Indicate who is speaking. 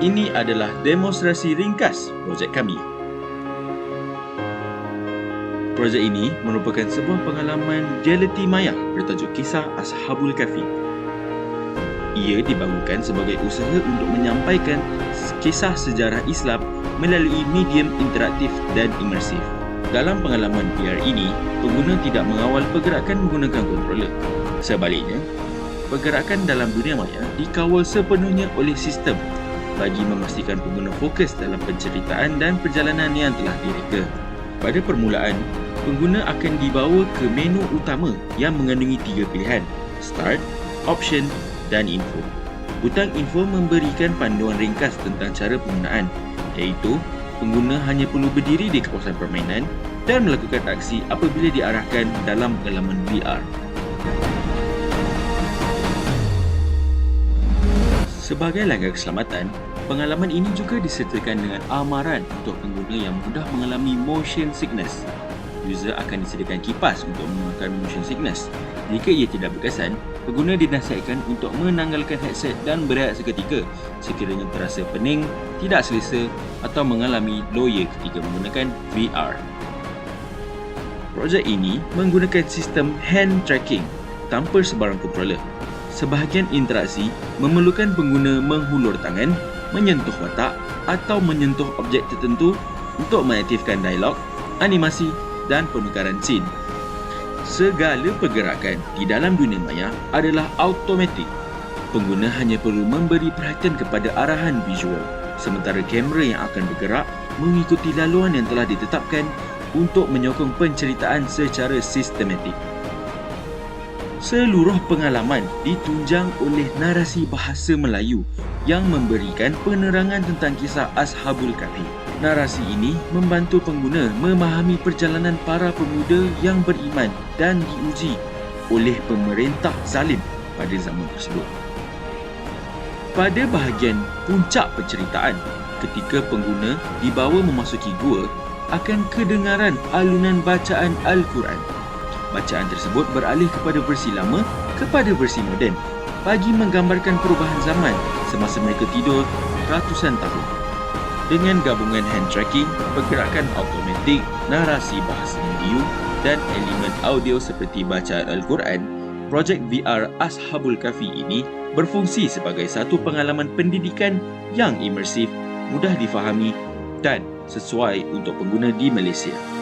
Speaker 1: Ini adalah demonstrasi ringkas projek kami. Projek ini merupakan sebuah pengalaman realiti maya bertajuk kisah Ashabul Kahfi. Ia dibangunkan sebagai usaha untuk menyampaikan kisah sejarah Islam melalui medium interaktif dan imersif. Dalam pengalaman VR ini, pengguna tidak mengawal pergerakan menggunakan controller. Sebaliknya, pergerakan dalam dunia maya dikawal sepenuhnya oleh sistem bagi memastikan pengguna fokus dalam penceritaan dan perjalanan yang telah direka. Pada permulaan, pengguna akan dibawa ke menu utama yang mengandungi tiga pilihan, Start, Option dan Info. Butang Info memberikan panduan ringkas tentang cara penggunaan, iaitu pengguna hanya perlu berdiri di kawasan permainan dan melakukan aksi apabila diarahkan dalam pengalaman VR. Sebagai langkah keselamatan, pengalaman ini juga disertakan dengan amaran untuk pengguna yang mudah mengalami motion sickness. User akan disediakan kipas untuk mengekalkan motion sickness. Jika ia tidak berkesan, pengguna dinasihatkan untuk menanggalkan headset dan berehat seketika sekiranya terasa pening, tidak selesa atau mengalami loya ketika menggunakan VR. Projek ini menggunakan sistem hand tracking tanpa sebarang controller sebahagian interaksi memerlukan pengguna menghulur tangan, menyentuh watak atau menyentuh objek tertentu untuk mengaktifkan dialog, animasi dan penukaran scene. Segala pergerakan di dalam dunia maya adalah automatik. Pengguna hanya perlu memberi perhatian kepada arahan visual sementara kamera yang akan bergerak mengikuti laluan yang telah ditetapkan untuk menyokong penceritaan secara sistematik. Seluruh pengalaman ditunjang oleh narasi bahasa Melayu yang memberikan penerangan tentang kisah Ashabul Kahfi. Narasi ini membantu pengguna memahami perjalanan para pemuda yang beriman dan diuji oleh pemerintah zalim pada zaman tersebut. Pada bahagian puncak penceritaan, ketika pengguna dibawa memasuki gua, akan kedengaran alunan bacaan Al-Quran bacaan tersebut beralih kepada versi lama kepada versi moden bagi menggambarkan perubahan zaman semasa mereka tidur ratusan tahun. Dengan gabungan hand tracking, pergerakan automatik, narasi bahasa Melayu dan elemen audio seperti bacaan Al-Quran, projek VR Ashabul Kahfi ini berfungsi sebagai satu pengalaman pendidikan yang imersif, mudah difahami dan sesuai untuk pengguna di Malaysia.